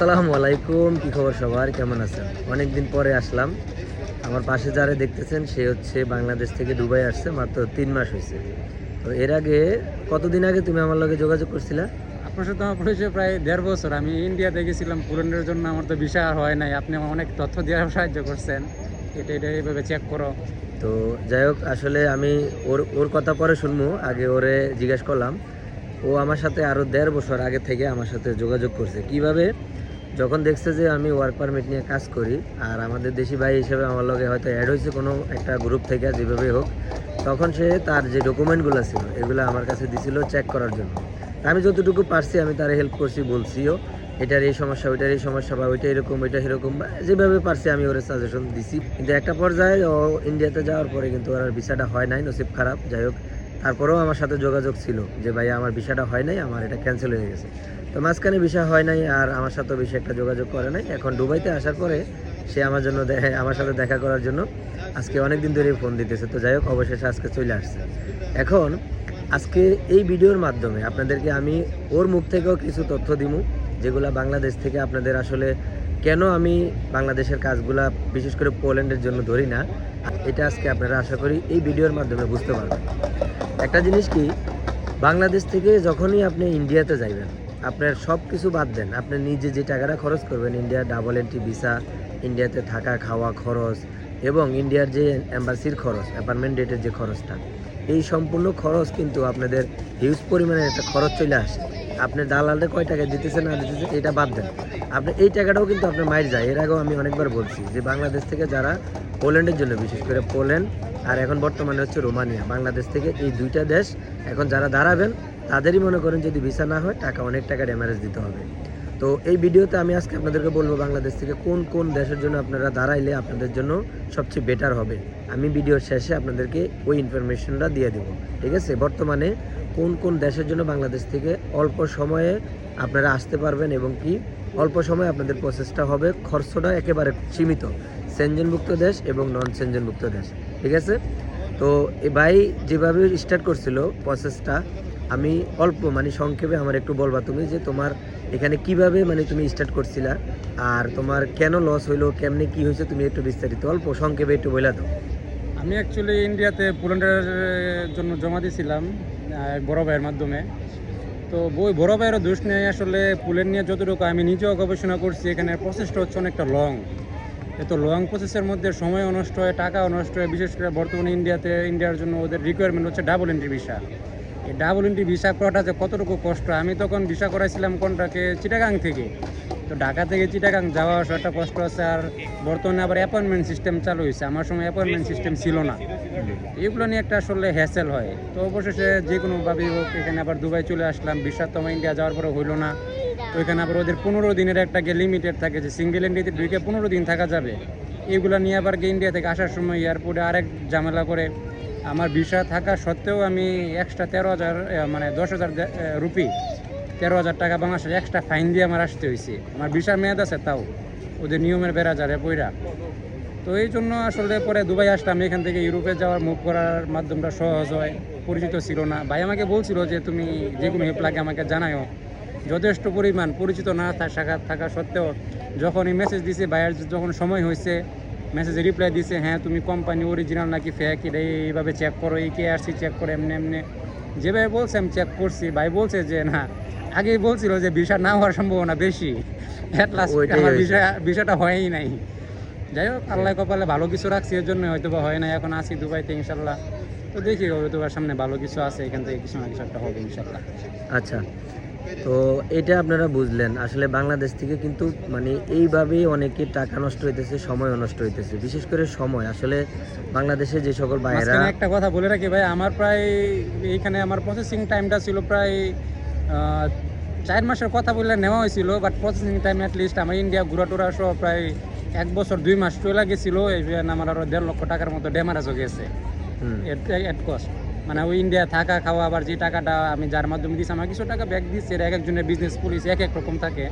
আসসালামু আলাইকুম কি খবর সবার? কেমন আছেন? অনেকদিন পরে আসলাম। আমার পাশে যারা দেখতেছেন সে হচ্ছে বাংলাদেশ থেকে দুবাই আসছে মাত্র তিন মাস হয়েছে। তো এর আগে কতদিন আগে তুমি আমার লগে যোগাযোগ করছিলা? আপনার সাথে আমার পরিচয় প্রায় দেড় বছর। আমি ইন্ডিয়াতে গেছিলাম পুরনের জন্য আমার তো বিষয় আর হয় নাই। আপনি আমার অনেক তথ্য দেওয়ার সাহায্য করছেন। এটা এটা এইভাবে চেক করো। তো যাই হোক আসলে আমি ওর ওর কথা পরে শুনব। আগে ওরে জিজ্ঞেস করলাম। ও আমার সাথে আরও দেড় বছর আগে থেকে আমার সাথে যোগাযোগ করছে। কীভাবে? যখন দেখছে যে আমি ওয়ার্ক পারমিট নিয়ে কাজ করি, আর আমাদের দেশি ভাই হিসেবে আমার লগে হয়তো অ্যাড হয়েছে কোনো একটা গ্রুপ থেকে যেভাবে হোক, তখন সে তার যে ডকুমেন্টগুলো ছিল, এগুলো আমার কাছে দিছিল চেক করার জন্য। আমি যতটুকু পারছি, আমি তার হেল্প করছি, বলছিও, এটার এই সমস্যা, ওইটার এই সমস্যা, বা ওইটা এরকম ওইটা এরকম বা যেভাবে পারছি, আমি ওর সাজেশন দিছি। কিন্তু একটা পর্যায়ে ও ইন্ডিয়াতে যাওয়ার পরে কিন্তু ওর ভিসাটা হয় নাই, নসিব খারাপ, যাই হোক। তারপরেও আমার সাথে যোগাযোগ ছিল, যে ভাই, আমার ভিসাটা হয় নাই, আমার এটা ক্যান্সেল হয়ে গেছে। তো মাঝখানে বিষয় হয় নাই আর আমার সাথেও বেশি একটা যোগাযোগ করে নাই। এখন দুবাইতে আসার পরে সে আমার জন্য আমার সাথে দেখা করার জন্য আজকে অনেক দিন ধরে ফোন দিতেছে। তো যাই হোক, অবশেষে আজকে চলে আসছে। এখন আজকে এই ভিডিওর মাধ্যমে আপনাদেরকে আমি ওর মুখ থেকেও কিছু তথ্য দিব যেগুলা বাংলাদেশ থেকে আপনাদের আসলে কেন আমি বাংলাদেশের কাজগুলা, বিশেষ করে পোল্যান্ডের জন্য ধরি না, এটা আজকে আপনারা আশা করি এই ভিডিওর মাধ্যমে বুঝতে পারবেন। একটা জিনিস কি, বাংলাদেশ থেকে যখনই আপনি ইন্ডিয়াতে যাইবেন আপনার সব কিছু বাদ দেন। আপনি নিজে যে টাকাটা খরচ করবেন ইন্ডিয়ার ডাবল এন্ট্রি ভিসা ইন্ডিয়াতে থাকা, খাওয়া খরচ এবং ইন্ডিয়ার যে অ্যাম্বাসির খরচ অ্যাপার্টমেন্ট ডেটের যে খরচটা, এই সম্পূর্ণ খরচ কিন্তু আপনাদের হিউজ পরিমাণের একটা খরচ চলে আসে। আপনি দালালটা কয় টাকা দিতেছে না দিতেছে এটা বাদ দেন। আপনি এই টাকাটাও কিন্তু আপনার মায়ের যায়। এর আগেও আমি অনেকবার বলছি যে বাংলাদেশ থেকে যারা পোল্যান্ডের জন্য, বিশেষ করে পোল্যান্ড, আর এখন বর্তমানে হচ্ছে রোমানিয়া। বাংলাদেশ থেকে এই দুইটা দেশ এখন যারা দাঁড়াবেন তাদেরই মনে করেন যদি ভিসা না হয়, টাকা, অনেক টাকা ড্যামারেজ দিতে হবে। তো এই ভিডিওতে আমি আজকে আপনাদেরকে বলব বাংলাদেশ থেকে কোন কোন দেশের জন্য আপনারা দাঁড়াইলে আপনাদের জন্য সবচেয়ে বেটার হবে। আমি ভিডিওর শেষে আপনাদেরকে ওই ইনফরমেশনটা দিয়ে দেবো। ঠিক আছে? বর্তমানে কোন কোন দেশের জন্য বাংলাদেশ থেকে অল্প সময়ে আপনারা আসতে পারবেন এবং কি অল্প সময়ে আপনাদের প্রসেসটা হবে, খরচটা একেবারে সীমিত। সেনজনভুক্ত দেশ এবং নন সেনজনভুক্ত দেশ। ঠিক আছে? তো এ ভাই যেভাবে স্টার্ট করছিল প্রসেসটা আমি অল্প মানে সংক্ষেপে আমার একটু বলবা তুমি যে তোমার এখানে কীভাবে মানে তুমি স্টার্ট করছিলা আর তোমার কেন লস হইল, কেমনে কি হয়েছে তুমি একটু বিস্তারিত, অল্প সংক্ষেপে একটু বলে দাও। আমি অ্যাকচুয়ালি ইন্ডিয়াতে পুরনের জন্য জমা দিয়েছিলাম বড় ভাইয়ের মাধ্যমে। তো বই, বড় ভাইয়েরও দোষ নেই, আসলে পুলের নিয়ে যতটুকু আমি নিজেও গবেষণা করছি, এখানে প্রসেসটা হচ্ছে অনেকটা লং এত লং প্রসেসের মধ্যে সময় নষ্ট হয় টাকা নষ্ট হয়, বিশেষ করে বর্তমানে ইন্ডিয়াতে ইন্ডিয়ার জন্য ওদের রিকোয়ারমেন্ট হচ্ছে double entry visa double entry visa করাটা যে কতটুকু কষ্ট, আমি তখন ভিসা করাইছিলাম কোনটাকে চিটাগাং থেকে। তো ঢাকা থেকে চিটাগাং যাওয়া আসা একটা কষ্ট আছে আর বর্তমানে আবার অ্যাপয়েন্টমেন্ট সিস্টেম চালু হয়েছে। আমার সময় অ্যাপয়েন্টমেন্ট সিস্টেম ছিল না। এগুলো নিয়ে একটা আসলে হ্যাসেল হয়। তো অবশেষে যে কোনোভাবেই হোক, এখানে আবার দুবাই চলে আসলাম। তো ইন্ডিয়া যাওয়ার পরে হইল না। তো এখানে আবার ওদের পনেরো দিনের একটা গিয়ে লিমিটেড থাকে যে সিঙ্গেল ইন্ডিয়াতে ঢুকে পনেরো দিন থাকা যাবে। এগুলো নিয়ে আবার গিয়ে ইন্ডিয়া থেকে আসার সময় এয়ারপোর্টে আরেক ঝামেলা করে আমার ভিসা থাকা সত্ত্বেও আমি এক্সট্রা তেরো হাজার মানে দশ হাজার রুপি, তেরো হাজার টাকা বাংলাদেশের এক্সট্রা ফাইন দিয়ে আমার আসতে হয়েছে আমার ভিসার মেয়াদ আছে তাও, ওদের নিয়মের বেড়া যারে বইরা তো এই জন্য আসলে পরে দুবাই আসলাম, এখান থেকে ইউরোপে যাওয়ার, মুভ করার মাধ্যমটা সহজ হয়, পরিচিত ছিল না। ভাই আমাকে বলছিল যে তুমি যে কোনো হেল্প লাগে আমাকে জানায়ও। যথেষ্ট পরিমাণ পরিচিত না থাকা থাকা সত্ত্বেও যখন এই মেসেজ দিছে, ভাইয়ের যখন সময় হয়েছে মেসেজে রিপ্লাই দিছে হ্যাঁ তুমি কোম্পানি অরিজিনাল নাকি ফেক এটা এইভাবে চেক করো এই কে আসছি চেক করো এমনি এমনি। যেভাবে বলছে আমি চেক করছি। ভাই বলছে যে না। আগেই বলছিল যে ভিসা না হওয়ার সম্ভাবনা বেশি। অ্যাট লাস্ট আমার। ভিসা ভিসাটা হয়ই নাই। যাই হোক আল্লাহ কপালে ভালো কিছু রাখছি এর জন্য হয়তো বা হয় না এখন আসি দুবাইতে ইনশাল্লাহ তো দেখি হয়তো সামনে ভালো কিছু আছে এখান থেকে কিছু না কিছু একটা হবে ইনশাল্লাহ আচ্ছা। তো এটা আপনারা বুঝলেন। আসলে বাংলাদেশ থেকে কিন্তু মানে এইভাবেই অনেকে টাকা নষ্ট হইতেছে সময় নষ্ট হইতেছে বিশেষ করে সময়। আসলে বাংলাদেশে যে সকল বাইরা একটা কথা বলে রাখি ভাই আমার প্রায় এইখানে আমার প্রসেসিং টাইমটা ছিল প্রায় চার মাসের কথা বললে নেওয়া হয়েছিল বাট প্রসেসিং টাইম লিস্ট আমার ইন্ডিয়া ঘুরা টুরা সহ প্রায় এক বছর দুই মাস চলে গেছিল এই আমার আরও দেড় লক্ষ টাকার মতো ড্যামারেজও গেছে হুম, এট কস্ট মানে ওই ইন্ডিয়া থাকা খাওয়া আবার যে টাকাটা আমি যার মাধ্যমে দিচ্ছি আমার কিছু টাকা ব্যাগ দিচ্ছে এক একজনের বিজনেস পুলিশ এক এক রকম থাকে।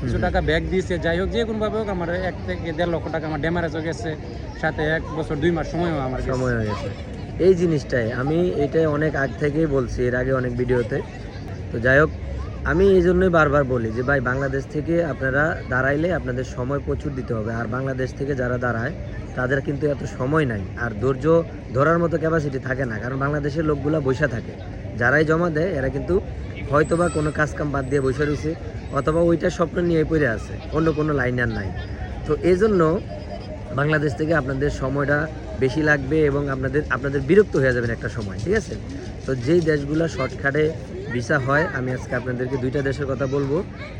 কিছু টাকা ব্যাগ দিয়েছে যাই হোক যে কোনোভাবে হোক আমার এক থেকে দেড় লক্ষ টাকা আমার ড্যামারেজও গেছে। সাথে এক বছর দুই মাস সময়ও আমার সময় হয়ে গেছে। এই জিনিসটাই আমি এটাই অনেক আগ থেকেই বলছি এর আগে অনেক ভিডিওতে তো যাই হোক আমি এই জন্যই বারবার বলি যে, ভাই, বাংলাদেশ থেকে আপনারা দাঁড়াইলে আপনাদের সময় প্রচুর দিতে হবে। আর বাংলাদেশ থেকে যারা দাঁড়ায়, তাদের কিন্তু এত সময় নাই। আর ধৈর্য ধরার মতো ক্যাপাসিটি থাকে না। কারণ বাংলাদেশের লোকগুলা বৈশা থাকে। যারাই জমা দেয়, এরা কিন্তু হয়তোবা কোনো কাজ কাম বাদ দিয়ে বসে রয়েছে, অথবা ওইটা স্বপ্ন নিয়ে পড়ে আছে। অন্য কোনো লাইন আর নাই। তো এই জন্য বাংলাদেশ থেকে আপনাদের সময়টা বেশি লাগবে এবং আপনাদের আপনাদের বিরক্ত হয়ে যাবেন একটা সময়, ঠিক আছে? তো যেই দেশগুলো শর্টকাটে ভিসা হয়, আমি আজকে আপনাদেরকে দুইটা দেশের কথা বলব।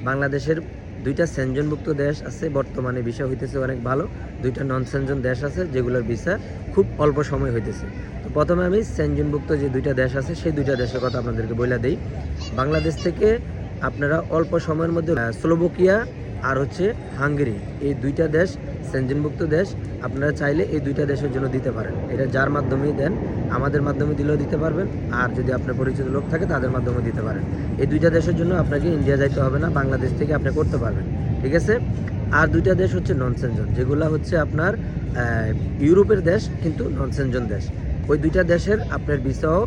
বাংলাদেশের দুইটা সেনজনভুক্ত দেশ আছে, বর্তমানে ভিসা হইতেছে অনেক ভালো। দুইটা নন সেনজন দেশ আছে, যেগুলোর ভিসা খুব অল্প সময় হইতেছে। তো প্রথমে আমি সেনজনভুক্ত যে দুইটা দেশ আছে, সেই দুইটা দেশের কথা আপনাদেরকে বলে দিই। বাংলাদেশ থেকে আপনারা অল্প সময়ের মধ্যে স্লোভাকিয়া আর হচ্ছে হাঙ্গেরি। এই দুইটা দেশ, সেনজনভুক্ত দেশ, আপনারা চাইলে এই দুইটা দেশের জন্য দিতে পারেন। এটা যার মাধ্যমেই দেন, আমাদের মাধ্যমে দিলেও দিতে পারবেন, আর যদি আপনার পরিচিত লোক থাকে, তাদের মাধ্যমে দিতে পারেন। এই দুইটা দেশের জন্য আপনাকে ইন্ডিয়া যাইতে হবে না, বাংলাদেশ থেকে আপনি করতে পারবেন। ঠিক আছে? আর দুইটা দেশ হচ্ছে নন সেনজন যেগুলো হচ্ছে আপনার ইউরোপের দেশ, কিন্তু নন সেনজন দেশ। ওই দুইটা দেশের আপনার ভিসাও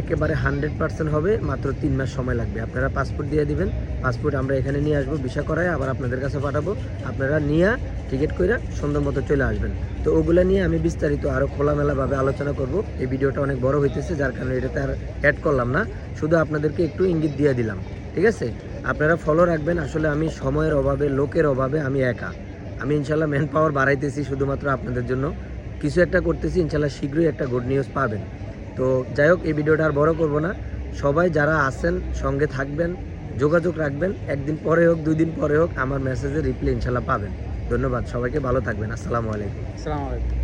একেবারে হান্ড্রেড পার্সেন্ট হবে, মাত্র তিন মাস সময় লাগবে। আপনারা পাসপোর্ট দিয়ে দিবেন, পাসপোর্ট আমরা এখানে নিয়ে আসব, ভিসা করায় আবার আপনাদের কাছে পাঠাবো। আপনারা নিয়ে টিকিট করে সুন্দর মতো চলে আসবেন। তো ওগুলো নিয়ে আমি বিস্তারিত আরও খোলামেলাভাবে আলোচনা করব। এই ভিডিওটা অনেক বড় হইতেছে, যার কারণে এটাতে আর অ্যাড করলাম না। শুধু আপনাদেরকে একটু ইঙ্গিত দিয়ে দিলাম, ঠিক আছে? আপনারা ফলো রাখবেন, আসলে আমি সময়ের অভাবে, লোকের অভাবে আমি একা। আমি ইনশাল্লাহ ম্যান পাওয়ার বাড়াইতেছি শুধুমাত্র আপনাদের জন্য। কিছু একটা করতেছি ইনশাল্লাহ শীঘ্রই একটা গুড নিউজ পাবেন। তো যাই হোক, এই ভিডিওটা আর বড় করব না। সবাই যারা আছেন, সঙ্গে থাকবেন, যোগাযোগ রাখবেন। একদিন পরে হোক, দুই দিন পরে হোক, আমার মেসেজে রিপ্লাই ইনশাল্লাহ পাবেন। ধন্যবাদ, সবাইকে ভালো থাকবেন। আসসালামু আলাইকুম। আসসালামু আলাইকুম।